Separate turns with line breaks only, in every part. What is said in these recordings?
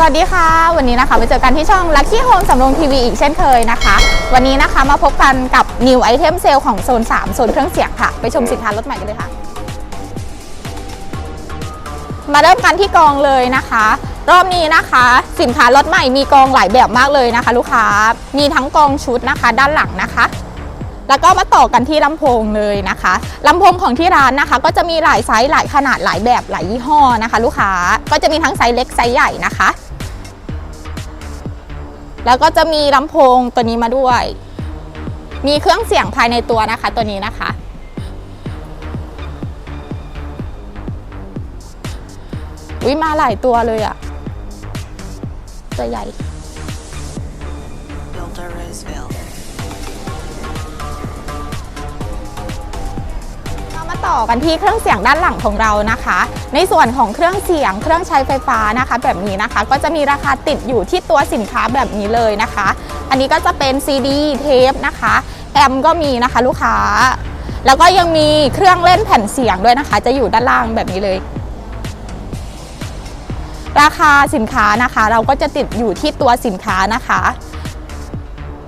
สวัสดีค่ะ วันนี้นะคะมาเจอกันที่ช่อง Lucky Home สำโรงทีวีอีกเช่นเคยนะคะ วันนี้นะคะมาพบกันกับ New Item Sale ของโซน 3 โซนเครื่องเสียงค่ะ ไปชมสินค้ารถใหม่กันเลยค่ะ มาเริ่มกันที่กองเลยนะคะ รอบนี้นะคะ สินค้ารถใหม่มีกองหลายแบบมากเลยนะคะ ลูกค้ามีทั้งกองชุดนะคะ ด้านหลังนะคะแล้วก็มาต่อกันที่ลำโพงเลยนะคะลำโพงของที่ร้านนะคะ ก็จะมีหลายไซส์หลายขนาดหลายแบบหลายยี่ห้อนะคะ ลูกค้าก็จะมีทั้งไซส์เล็กไซส์ใหญ่นะคะ แล้วก็จะมีลำโพงตัวนี้มาด้วย มีเครื่องเสียงภายในตัวนะคะตัวนี้นะคะ อุ้ยมาหลายตัวเลยอะตัวใหญ่
Builder Roseville.
ต่อกันที่เครื่องเสียงด้านหลังของเรานะคะ ในส่วนของเครื่องเสียงเครื่องใช้ไฟฟ้านะคะ แบบนี้นะคะก็จะมีราคาติดอยู่ที่ตัวสินค้าแบบนี้เลยนะคะ อันนี้ก็จะเป็นซีดีเทปนะคะแอมก็มีนะคะลูกค้า แล้วก็ยังมีเครื่องเล่นแผ่นเสียงด้วยนะคะ จะอยู่ด้านล่างแบบนี้เลย ราคาสินค้านะคะ เราก็จะติดอยู่ที่ตัวสินค้านะคะ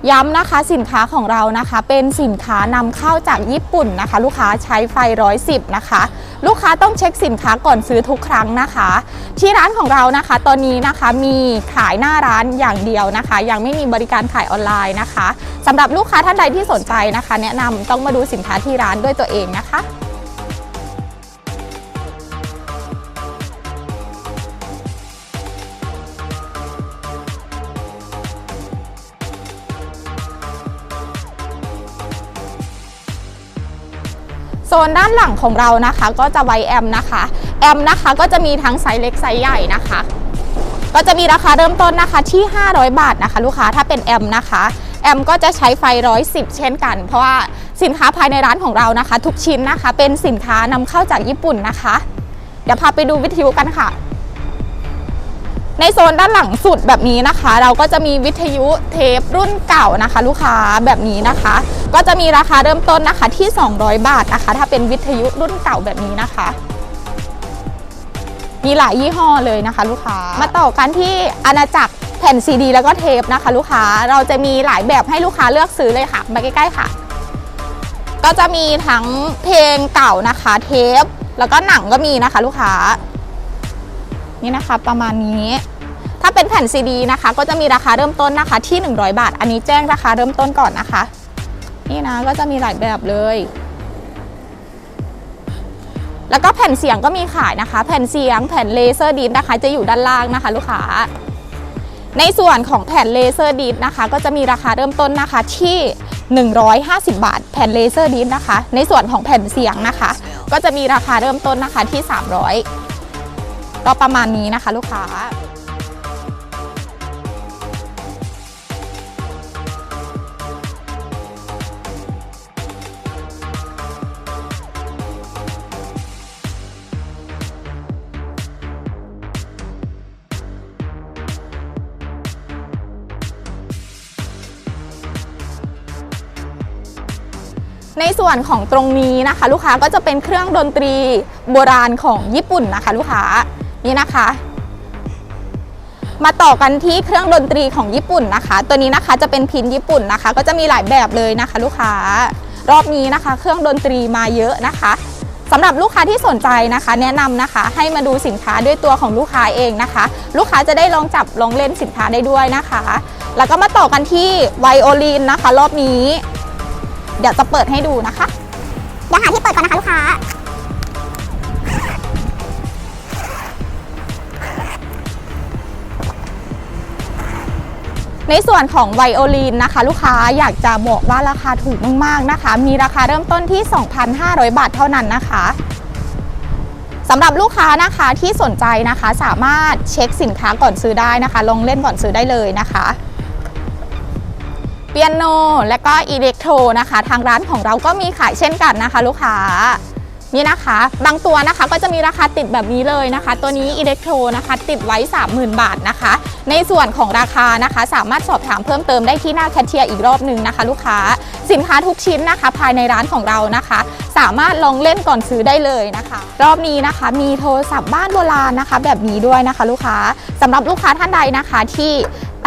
ย้ำนะคะสินค้าของเรานะคะ เป็นสินค้านำเข้าจากญี่ปุ่นนะคะ ลูกค้าใช้ไฟร้อยสิบนะคะ ลูกค้าต้องเช็คสินค้าก่อนซื้อทุกครั้งนะคะ ที่ร้านของเรานะคะ ตอนนี้นะคะมีขายหน้าร้านอย่างเดียวนะคะ ยังไม่มีบริการขายออนไลน์นะคะสำหรับลูกค้าท่านใดที่สนใจนะคะ แนะนำต้องมาดูสินค้าที่ร้านด้วยตัวเองนะคะ โซนด้านหลังของเรานะคะก็จะไวแอมนะคะแอมนะคะก็จะมีทั้งไซส์เล็กไซส์ใหญ่นะคะก็จะมีราคาเริ่มต้นนะคะที่ 500 บาทนะคะ ลูกค้าถ้าเป็นแอมนะคะแอมก็จะใช้ไฟ110 เช่นกัน เพราะว่าสินค้าภายในร้านของเรานะคะ ทุกชิ้นนะคะ เป็นสินค้านำเข้าจากญี่ปุ่นนะคะ เดี๋ยวพาไปดูวิทยุกันค่ะ ในโซนด้านหลังสุดแบบนี้นะคะ เราก็จะมีวิทยุเทปรุ่นเก่านะคะ ลูกค้าแบบนี้นะคะ ก็จะมีราคาเริ่มต้นนะคะที่ 200 บาทนะคะ ถ้าเป็นวิทยุรุ่นเก่าแบบนี้นะคะ มีหลายยี่ห้อเลยนะคะ ลูกค้ามาต่อกันที่อาณาจักรแผ่นซีดีแล้วก็เทปนะคะ ลูกค้าเราจะมีหลายแบบให้ลูกค้าเลือกซื้อเลยค่ะมาใกล้ๆค่ะ ก็จะมีทั้งเพลงเก่านะคะ เทป แล้วก็หนังก็มีนะคะ ลูกค้านี่นะคะประมาณนี้ ถ้าเป็นแผ่นซีดีนะคะ ก็จะมีราคาเริ่มต้นนะคะที่ 100 บาท อันนี้แจ้งราคาเริ่มต้นก่อนนะคะ นี่นะก็จะมีหลายแบบเลย แล้วก็แผ่นเสียงก็มีขายนะคะ แผ่นเสียงแผ่นเลเซอร์ดิสนะคะ จะอยู่ด้านล่างนะคะ ลูกค้า ในส่วนของแผ่นเลเซอร์ดิสนะคะ ก็จะมีราคาเริ่มต้นนะคะที่ 150 บาท แผ่นเลเซอร์ดิสนะคะ ในส่วนของแผ่นเสียงนะคะ ก็จะมีราคาเริ่มต้นนะคะที่ 300ก็ประมาณนี้นะคะ ลูกค้า ในส่วนของตรงนี้นะคะ ลูกค้าก็จะเป็นเครื่องดนตรีโบราณของญี่ปุ่นนะคะ ลูกค้านี่นะคะ มาต่อกันที่เครื่องดนตรีของญี่ปุ่นนะคะ ตัวนี้นะคะจะเป็นพินญี่ปุ่นนะคะ ก็จะมีหลายแบบเลยนะคะ ลูกค้ารอบนี้นะคะ เครื่องดนตรีมาเยอะนะคะสำหรับลูกค้าที่สนใจนะคะ แนะนำนะคะ ให้มาดูสินค้าด้วยตัวของลูกค้าเองนะคะ ลูกค้าจะได้ลองจับลองเล่นสินค้าได้ด้วยนะคะ แล้วก็มาต่อกันที่ไวโอลินนะคะ รอบนี้ เดี๋ยวจะเปิดให้ดูนะคะ
เดี๋ยวหาที่เปิดก่อนนะคะลูกค้า
ในส่วนของไวโอลินนะคะ ลูกค้าอยากจะบอกว่าราคาถูกมากๆนะคะ มีราคาเริ่มต้นที่ 2,500 บาทเท่านั้นนะคะสำหรับลูกค้านะคะที่สนใจนะคะ สามารถเช็คสินค้าก่อนซื้อได้นะคะลองเล่นก่อนซื้อได้เลยนะคะ เปียโน และก็อิเล็กโทรนะคะ ทางร้านของเราก็มีขายเช่นกันนะคะ ลูกค้านี่นะคะ บางตัวนะคะก็จะมีราคาติดแบบนี้เลยนะคะ ตัวนี้อิเล็กโทรนะคะ ติดไว้ 30,000 บาทนะคะ ในส่วนของราคานะคะ สามารถสอบถามเพิ่มเติมได้ที่หน้าแคชเชียร์อีกรอบหนึ่งนะคะ ลูกค้า สินค้าทุกชิ้นนะคะ ภายในร้านของเรานะคะ สามารถลองเล่นก่อนซื้อได้เลยนะคะ รอบนี้นะคะมีโทรศัพท์บ้านโบราณนะคะ แบบนี้ด้วยนะคะ ลูกค้าสำหรับลูกค้าท่านใดนะคะที่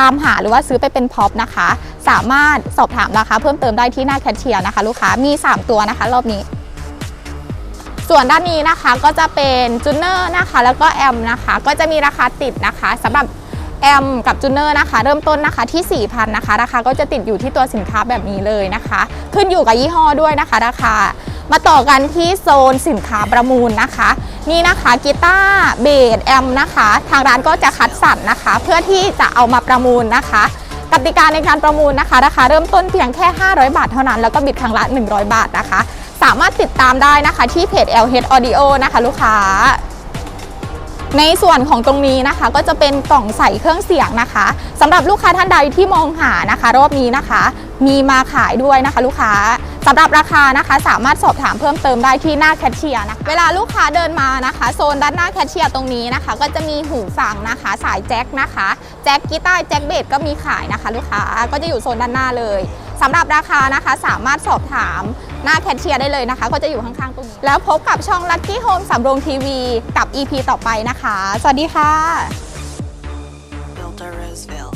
ตามหาหรือว่าซื้อไปเป็นพ็อปนะคะ สามารถสอบถามราคาเพิ่มเติมได้ที่หน้าแคชเชียร์นะคะ ลูกค้ามี 3 ตัวนะคะ รอบนี้ ส่วนด้านนี้นะคะก็จะเป็นจูเนอร์นะคะ แล้วก็แอมนะคะ ก็จะมีราคาติดนะคะสำหรับ แอมกับจูเนอร์นะคะ เริ่มต้นนะคะที่ 4,000นะคะราคาก็จะติดอยู่ที่ตัวสินค้าแบบนี้เลยนะคะ ขึ้นอยู่กับยี่ห้อด้วยนะคะราคามาต่อกันที่โซนสินค้าประมูลนะคะ นี่นะคะกีตาร์เบสแอมนะคะ ทางร้านก็จะคัดสรรนะคะ เพื่อที่จะเอามาประมูลนะคะกติกาในการประมูลนะคะราคาเริ่มต้นเพียงแค่ 500 บาทเท่านั้น แล้วก็บิดครั้งละ 100 บาทนะคะ สามารถติดตามได้นะคะที่เพจ LH Audio นะคะ ลูกค้า ในส่วนของตรงนี้นะคะ ก็จะเป็นกล่องใส่เครื่องเสียงนะคะสำหรับลูกค้าท่านใดที่มองหานะคะ รอบนี้นะคะ มีมาขายด้วยนะคะ ลูกค้าสำหรับราคานะคะสามารถสอบถามเพิ่มเติมได้ที่หน้าแคชเชียร์นะคะ เวลาลูกค้าเดินมานะคะโซนด้านหน้าแคชเชียร์ตรงนี้นะคะ ก็จะมีหูฟังนะคะ สายแจ็คนะคะแจ็คกีตาร์แจ็คเบสก็มีขายนะคะ ลูกค้าก็จะอยู่โซนด้านหน้าเลยสำหรับราคานะคะสามารถสอบถาม หน้าแคชเชียร์ได้เลยนะคะ ก็จะอยู่ข้างๆตรงนี้ แล้วพบกับช่อง Lucky Home สำโรงทีวีกับ EP ต่อไปนะคะ สวัสดีค่ะ Builder Roseville